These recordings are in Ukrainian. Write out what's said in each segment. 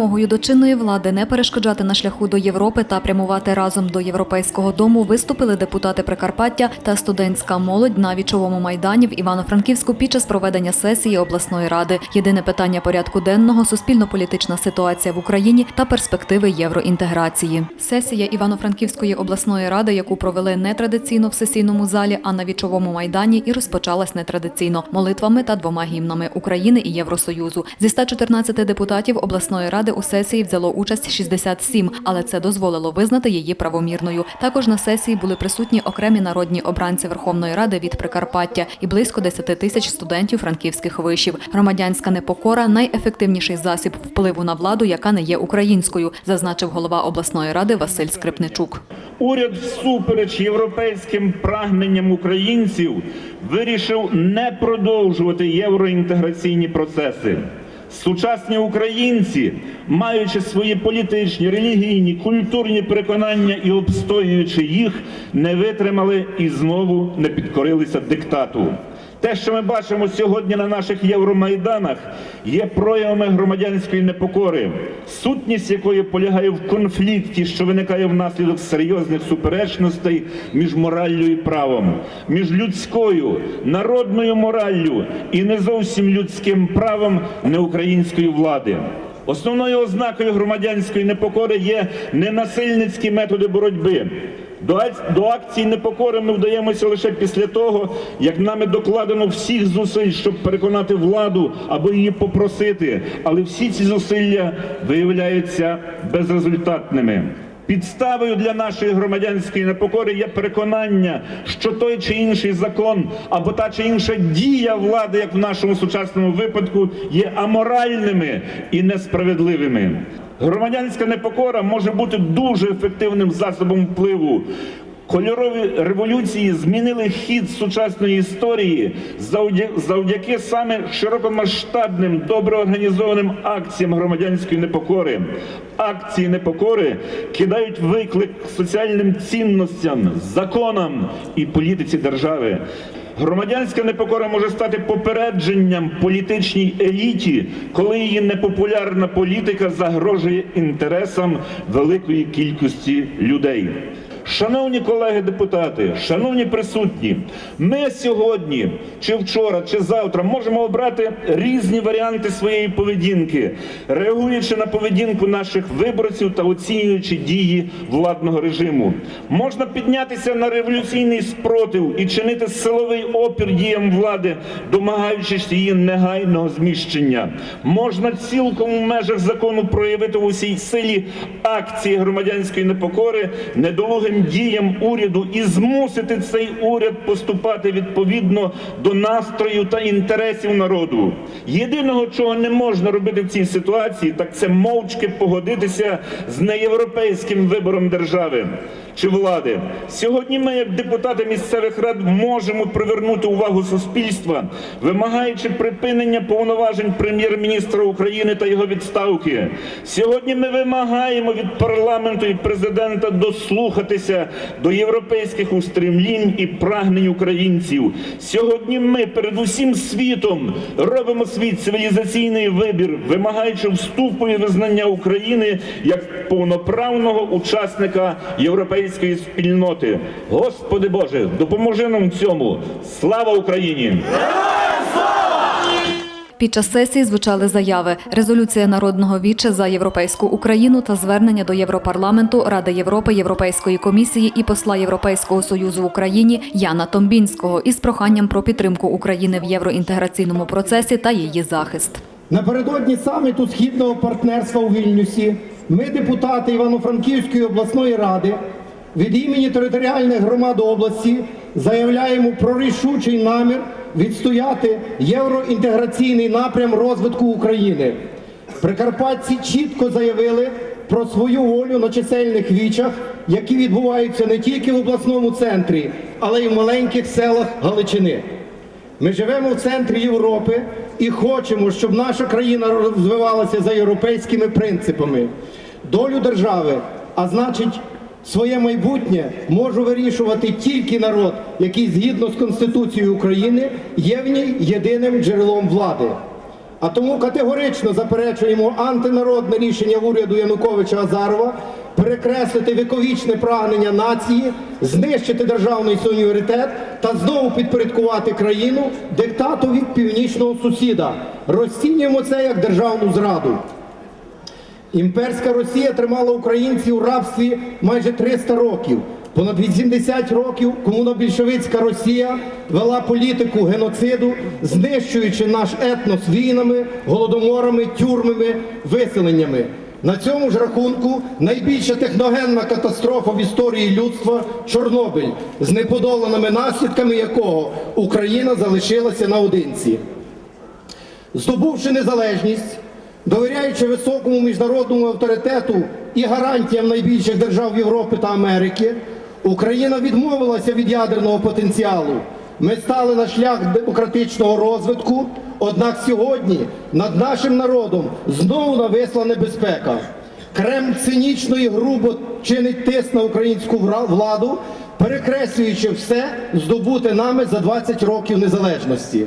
вимогою до чинної влади не перешкоджати на шляху до Європи та прямувати разом до європейського дому виступили депутати Прикарпаття та студентська молодь на вічовому майдані в Івано-Франківську під час проведення сесії обласної ради. Єдине питання порядку денного суспільно-політична ситуація в Україні та перспективи євроінтеграції. Сесія Івано-Франківської обласної ради, яку провели нетрадиційно в сесійному залі, а на вічовому майдані, і розпочалась нетрадиційно молитвами та двома гімнами України і Євросоюзу. Зі 114 депутатів обласної ради у сесії взяло участь 67, але це дозволило визнати її правомірною. Також на сесії були присутні окремі народні обранці Верховної Ради від Прикарпаття і близько 10 тисяч студентів франківських вишів. Громадянська непокора найефективніший засіб впливу на владу, яка не є українською, зазначив голова обласної ради Василь Скрипничук. Уряд, всупереч європейським прагненням українців, вирішив не продовжувати євроінтеграційні процеси. Сучасні українці, маючи свої політичні, релігійні, культурні переконання і обстоюючи їх, не витримали і знову не підкорилися диктату. Те, що ми бачимо сьогодні на наших євромайданах, є проявами громадянської непокори, сутність якої полягає в конфлікті, що виникає внаслідок серйозних суперечностей між мораллю і правом, між людською народною мораллю і не зовсім людським правом неукраїнської влади. Основною ознакою громадянської непокори є ненасильницькі методи боротьби. До, ак- до акції непокори ми вдаємося лише після того, як нами докладено всіх зусиль, щоб переконати владу або її попросити. Але всі ці зусилля виявляються безрезультатними. Підставою для нашої громадянської непокори є переконання, що той чи інший закон або та чи інша дія влади, як в нашому сучасному випадку, є аморальними і несправедливими. Громадянська непокора може бути дуже ефективним засобом впливу. Кольорові революції змінили хід сучасної історії завдяки саме широкомасштабним, добре організованим акціям громадянської непокори. Акції непокори кидають виклик соціальним цінностям, законам і політиці держави. Громадянська непокора може стати попередженням політичній еліті, коли її непопулярна політика загрожує інтересам великої кількості людей. Шановні колеги депутати, шановні присутні, ми сьогодні, чи вчора, чи завтра можемо обрати різні варіанти своєї поведінки, реагуючи на поведінку наших виборців та оцінюючи дії владного режиму. Можна піднятися на революційний спротив і чинити силовий опір діям влади, домагаючись її негайного зміщення. Можна цілком у межах закону проявити в усій силі акції громадянської непокори, діям уряду і змусити цей уряд поступати відповідно до настрою та інтересів народу. Єдиного, чого не можна робити в цій ситуації, так це мовчки погодитися з неєвропейським вибором держави чи влади. Сьогодні ми, як депутати місцевих рад, можемо привернути увагу суспільства, вимагаючи припинення повноважень прем'єр-міністра України та його відставки. Сьогодні ми вимагаємо від парламенту і президента дослухатися до європейських устремлінь і прагнень українців. Сьогодні ми перед усім світом робимо свій цивілізаційний вибір, вимагаючи вступу і визнання України як повноправного учасника європейської спільноти. Господи Боже, допоможи нам в цьому. Слава Україні! Під час сесії звучали заяви: резолюція народного віче за європейську Україну та звернення до Європарламенту, Ради Європи, Європейської комісії і посла Європейського союзу в Україні Яна Томбінського із проханням про підтримку України в євроінтеграційному процесі та її захист. Напередодні саміту східного партнерства у Вільнюсі ми, депутати Івано-Франківської обласної ради, від імені територіальних громад області заявляємо про рішучий намір відстояти євроінтеграційний напрям розвитку України. Прикарпатці чітко заявили про свою волю на чисельних вічах, які відбуваються не тільки в обласному центрі, але й в маленьких селах Галичини. Ми живемо в центрі Європи і хочемо, щоб наша країна розвивалася за європейськими принципами. Долю держави, а значить, своє майбутнє може вирішувати тільки народ, який згідно з Конституцією України є в ній єдиним джерелом влади. А тому категорично заперечуємо антинародне рішення уряду Януковича Азарова перекреслити віковічне прагнення нації, знищити державний суверенітет та знову підпорядкувати країну диктатові північного сусіда. Розцінюємо це як державну зраду. Імперська Росія тримала українців у рабстві майже 300 років. Понад 80 років комунобільшовицька Росія вела політику геноциду, знищуючи наш етнос війнами, голодоморами, тюрмами, виселеннями. На цьому ж рахунку найбільша техногенна катастрофа в історії людства Чорнобиль, з неподоланими наслідками якого Україна залишилася наодинці. Здобувши незалежність, довіряючи високому міжнародному авторитету і гарантіям найбільших держав Європи та Америки, Україна відмовилася від ядерного потенціалу. Ми стали на шлях демократичного розвитку, однак сьогодні над нашим народом знову нависла небезпека. Кремль цинічно і грубо чинить тиск на українську владу, перекреслюючи все здобуте нами за 20 років незалежності.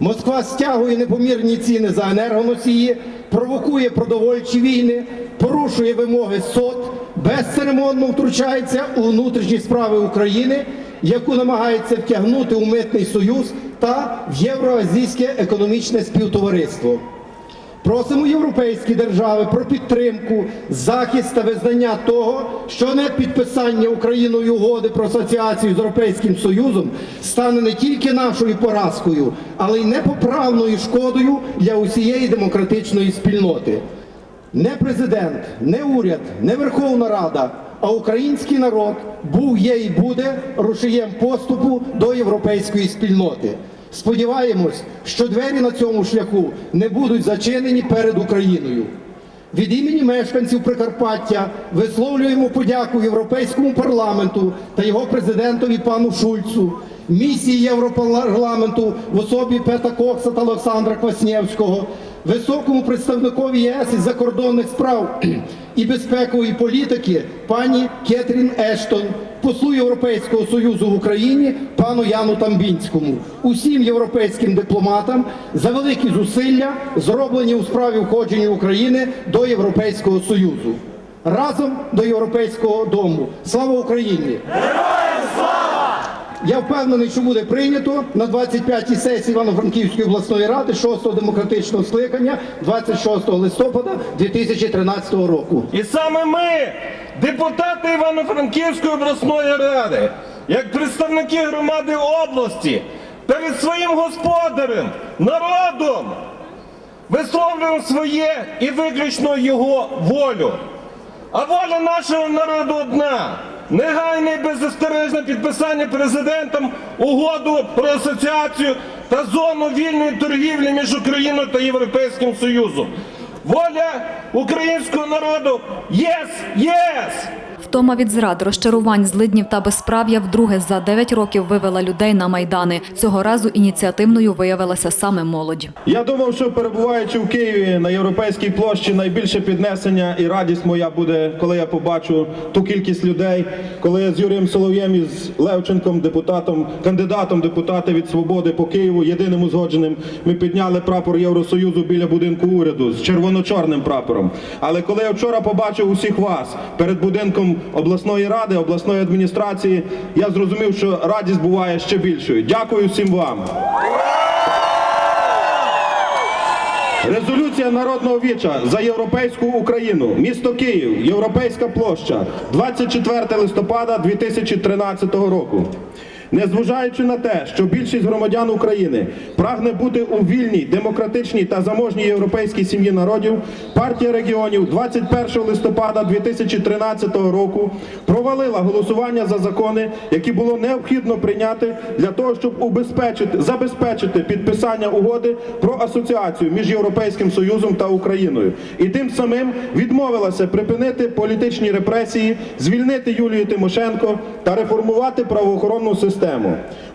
Москва стягує непомірні ціни за енергоносії, провокує продовольчі війни, порушує вимоги СОТ, безцеремонно втручається у внутрішні справи України, яку намагається втягнути у митний союз та в Євроазійське економічне співтовариство. Просимо європейські держави про підтримку, захист та визнання того, що не підписання Україною угоди про асоціацію з Європейським Союзом стане не тільки нашою поразкою, але й непоправною шкодою для усієї демократичної спільноти. Не президент, не уряд, не Верховна Рада, а український народ був, є і буде рушієм поступу до європейської спільноти. Сподіваємось, що двері на цьому шляху не будуть зачинені перед Україною. Від імені мешканців Прикарпаття висловлюємо подяку Європейському парламенту та його президентові пану Шульцу, місії Європарламенту в особі Пета Кокса та Олександра Кваснєвського, високому представникові ЄС із закордонних справ і безпекової політики пані Кетрін Ештон, послу Європейського союзу в Україні пану Яну Тамбінському, усім європейським дипломатам за великі зусилля, зроблені у справі входження України до Європейського союзу. Разом до Європейського дому. Слава Україні! Я впевнений, що буде прийнято на 25-й сесії Івано-Франківської обласної ради 6-го демократичного скликання 26 листопада 2013 року. І саме ми, депутати Івано-Франківської обласної ради, як представники громади області, перед своїм господарем, народом, висловлюємо своє і виключно його волю. А воля нашого народу одна. Негайне і беззастережне підписання президентом угоду про асоціацію та зону вільної торгівлі між Україною та Європейським Союзом. Воля українського народу єс, єс! Втома від зрад, розчарувань, злиднів та безправ'я вдруге за 9 років вивела людей на майдани. Цього разу ініціативною виявилася саме молодь. Я думав, що перебуваючи в Києві на європейській площі, найбільше піднесення і радість моя буде, коли я побачу ту кількість людей, коли я з Юрієм Солов'єм і з Левченком, депутатом, кандидатом депутата від свободи по Києву, єдиним узгодженим, ми підняли прапор Євросоюзу біля будинку уряду з червоно-чорним прапором. Але коли я вчора побачив усіх вас перед будинком обласної ради, обласної адміністрації, я зрозумів, що радість буває ще більшою. Дякую всім вам. Резолюція народного віча за європейську Україну, місто Київ, Європейська площа, 24 листопада 2013 року. Незважаючи на те, що більшість громадян України прагне бути у вільній, демократичній та заможній європейській сім'ї народів, партія регіонів 21 листопада 2013 року провалила голосування за закони, які було необхідно прийняти для того, щоб убезпечити забезпечити підписання угоди про асоціацію між Європейським Союзом та Україною, і тим самим відмовилася припинити політичні репресії, звільнити Юлію Тимошенко та реформувати правоохоронну систему.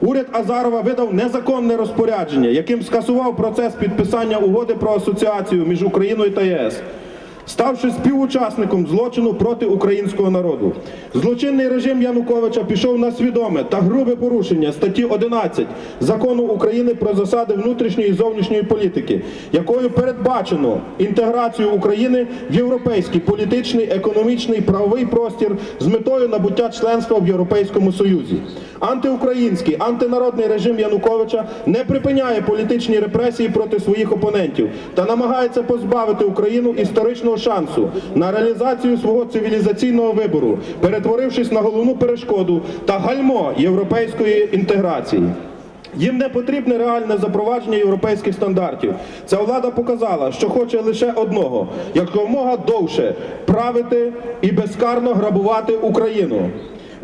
Уряд Азарова видав незаконне розпорядження, яким скасував процес підписання угоди про асоціацію між Україною та ЄС. Ставши співучасником злочину проти українського народу. Злочинний режим Януковича пішов на свідоме та грубе порушення статті 11 закону України про засади внутрішньої і зовнішньої політики, якою передбачено інтеграцію України в європейський політичний, економічний правовий простір з метою набуття членства в Європейському Союзі. Антиукраїнський, антинародний режим Януковича не припиняє політичні репресії проти своїх опонентів та намагається позбавити Україну історичного шансу на реалізацію свого цивілізаційного вибору, перетворившись на головну перешкоду та гальмо європейської інтеграції. Їм не потрібне реальне запровадження європейських стандартів. Ця влада показала, що хоче лише одного якомога довше правити і безкарно грабувати Україну.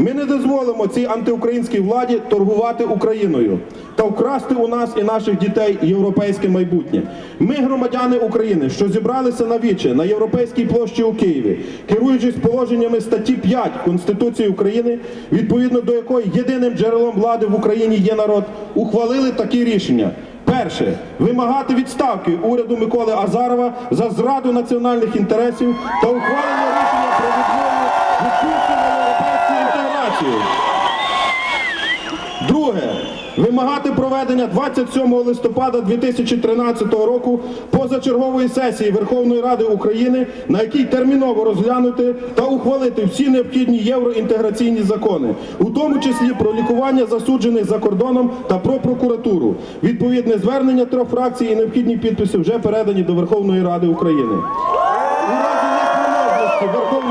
Ми не дозволимо цій антиукраїнській владі торгувати Україною та вкрасти у нас і наших дітей європейське майбутнє. Ми, громадяни України, що зібралися на віче на європейській площі у Києві, керуючись положеннями статті 5 Конституції України, відповідно до якої єдиним джерелом влади в Україні є народ, ухвалили такі рішення. Перше вимагати відставки уряду Миколи Азарова за зраду національних інтересів та ухвалення рішення інтеграцію. Друге. Вимагати проведення 27 листопада 2013 року позачергової сесії Верховної Ради України, на якій терміново розглянути та ухвалити всі необхідні євроінтеграційні закони, у тому числі про лікування засуджених за кордоном та про прокуратуру. Відповідне звернення трьох фракцій і необхідні підписи вже передані до Верховної Ради України.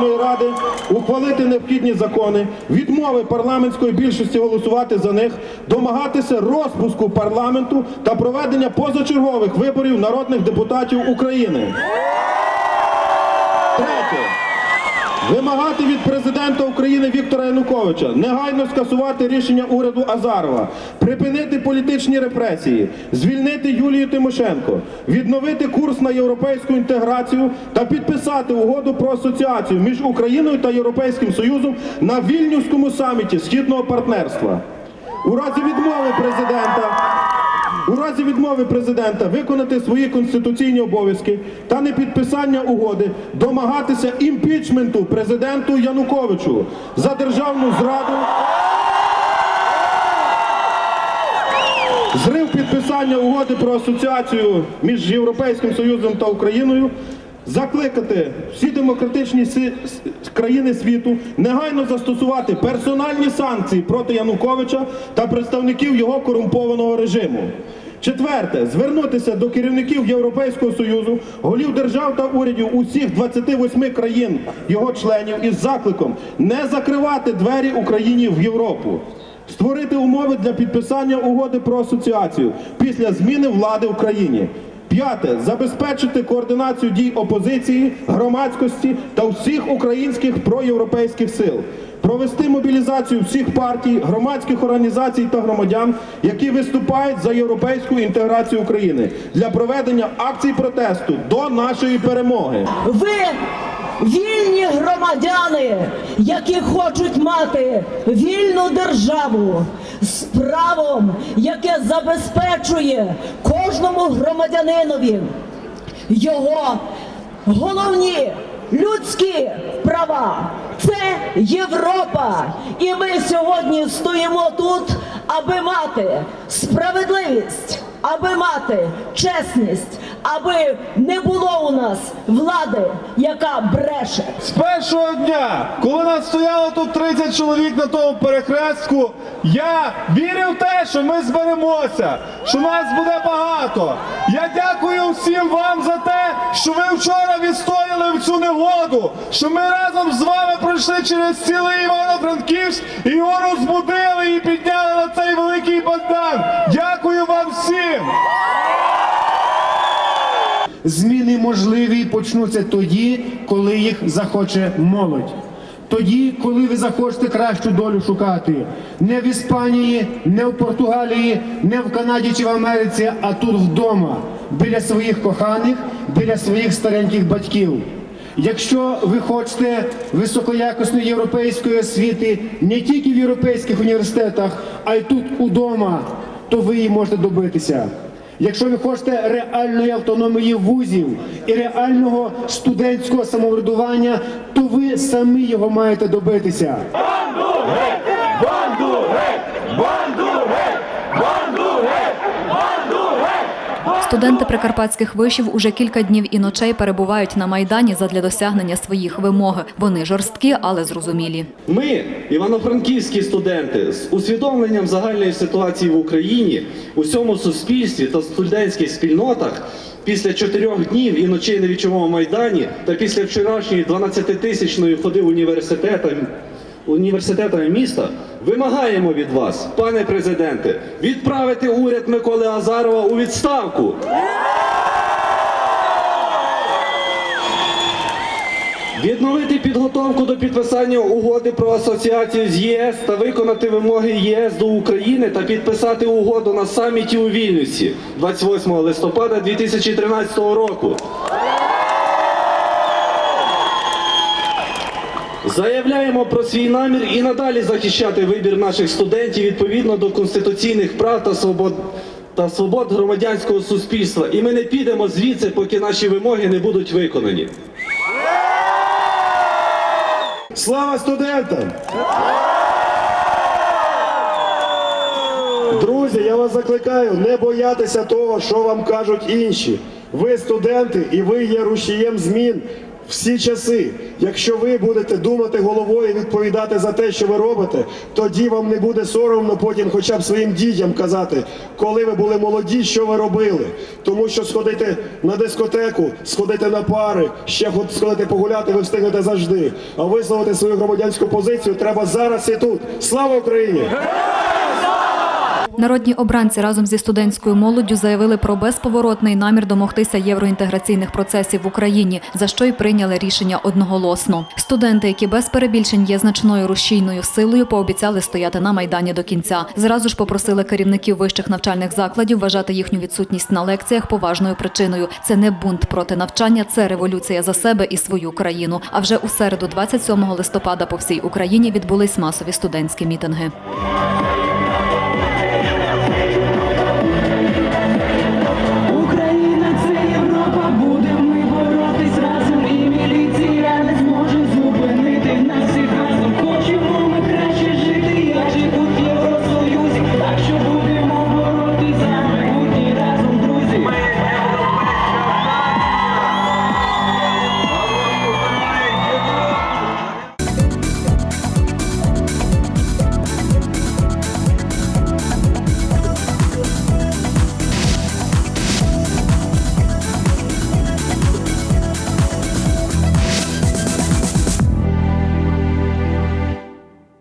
Верховної Ради ухвалити необхідні закони, відмови парламентської більшості голосувати за них, домагатися розпуску парламенту та проведення позачергових виборів народних депутатів України. Третє. Вимагати від президента України Віктора Януковича негайно скасувати рішення уряду Азарова, припинити політичні репресії, звільнити Юлію Тимошенко, відновити курс на європейську інтеграцію та підписати угоду про асоціацію між Україною та Європейським Союзом на вільнюському саміті східного партнерства. У разі відмови президента у разі відмови президента виконати свої конституційні обов'язки та непідписання угоди домагатися імпічменту президенту Януковичу за державну зраду, зрив підписання угоди про асоціацію між Європейським Союзом та Україною. Закликати всі демократичні країни світу негайно застосувати персональні санкції проти Януковича та представників його корумпованого режиму. Четверте, звернутися до керівників Європейського Союзу, голів держав та урядів усіх 28 країн його членів із закликом не закривати двері Україні в Європу. Створити умови для підписання угоди про асоціацію після зміни влади в країні. П'яте забезпечити координацію дій опозиції, громадськості та всіх українських проєвропейських сил. Провести мобілізацію всіх партій, громадських організацій та громадян, які виступають за європейську інтеграцію України для проведення акцій протесту до нашої перемоги. Ви вільні громадяни, які хочуть мати вільну державу з правом, яке забезпечує кожному громадянинові його головні людські права. Це Європа. І ми сьогодні стоїмо тут, аби мати справедливість, аби мати чесність, аби не було у нас влади, яка бреше. З першого дня, коли нас стояло тут 30 чоловік на тому перехрестку, я вірив в те, що ми зберемося, що нас буде багато. Я дякую всім вам за те, що ви вчора відстояли в цю негоду, що ми разом з вами пройшли через цілий Івано-Франківськ і його розбудили і підняли на цей великий бандан. Дякую вам всім! Зміни можливі почнуться тоді, коли їх захоче молодь. Тоді, коли ви захочете кращу долю шукати. Не в Іспанії, не в Португалії, не в Канаді чи в Америці, а тут вдома, біля своїх коханих, біля своїх стареньких батьків. Якщо ви хочете високоякісної європейської освіти не тільки в європейських університетах, а й тут удома, то ви її можете добитися. Якщо ви хочете реальної автономії вузів і реального студентського самоврядування, то ви самі його маєте добитися. Студенти прикарпатських вишів уже кілька днів і ночей перебувають на майдані задля досягнення своїх вимог. Вони жорсткі, але зрозумілі. Ми, івано-франківські студенти, з усвідомленням загальної ситуації в Україні, у всьому суспільстві та студентських спільнотах, після чотирьох днів і ночей на вічовому майдані та після вчорашньої 12-тисячної ходи університетам, університетами міста, вимагаємо від вас, пане президенте, відправити уряд Миколи Азарова у відставку. Відновити підготовку до підписання угоди про асоціацію з ЄС та виконати вимоги ЄС до України та підписати угоду на саміті у Вільнюсі 28 листопада 2013 року. Заявляємо про свій намір і надалі захищати вибір наших студентів відповідно до конституційних прав та свобод та свобод громадянського суспільства. І ми не підемо звідси, поки наші вимоги не будуть виконані. Слава студентам! Друзі, я вас закликаю не боятися того, що вам кажуть інші. Ви студенти і ви є рушієм змін всі часи. Якщо ви будете думати головою і відповідати за те, що ви робите, тоді вам не буде соромно потім хоча б своїм дітям казати, коли ви були молоді, що ви робили. Тому що сходити на дискотеку, сходити на пари, ще ход- сходити погуляти, ви встигнете завжди. А висловити свою громадянську позицію треба зараз і тут. Слава Україні! Народні обранці разом зі студентською молоддю заявили про безповоротний намір домогтися євроінтеграційних процесів в Україні, за що й прийняли рішення одноголосно. Студенти, які без перебільшень є значною рушійною силою, пообіцяли стояти на майдані до кінця. Зразу ж попросили керівників вищих навчальних закладів вважати їхню відсутність на лекціях поважною причиною. Це не бунт проти навчання, це революція за себе і свою країну. А вже у середу, 27 листопада, по всій Україні відбулись масові студентські мітинги.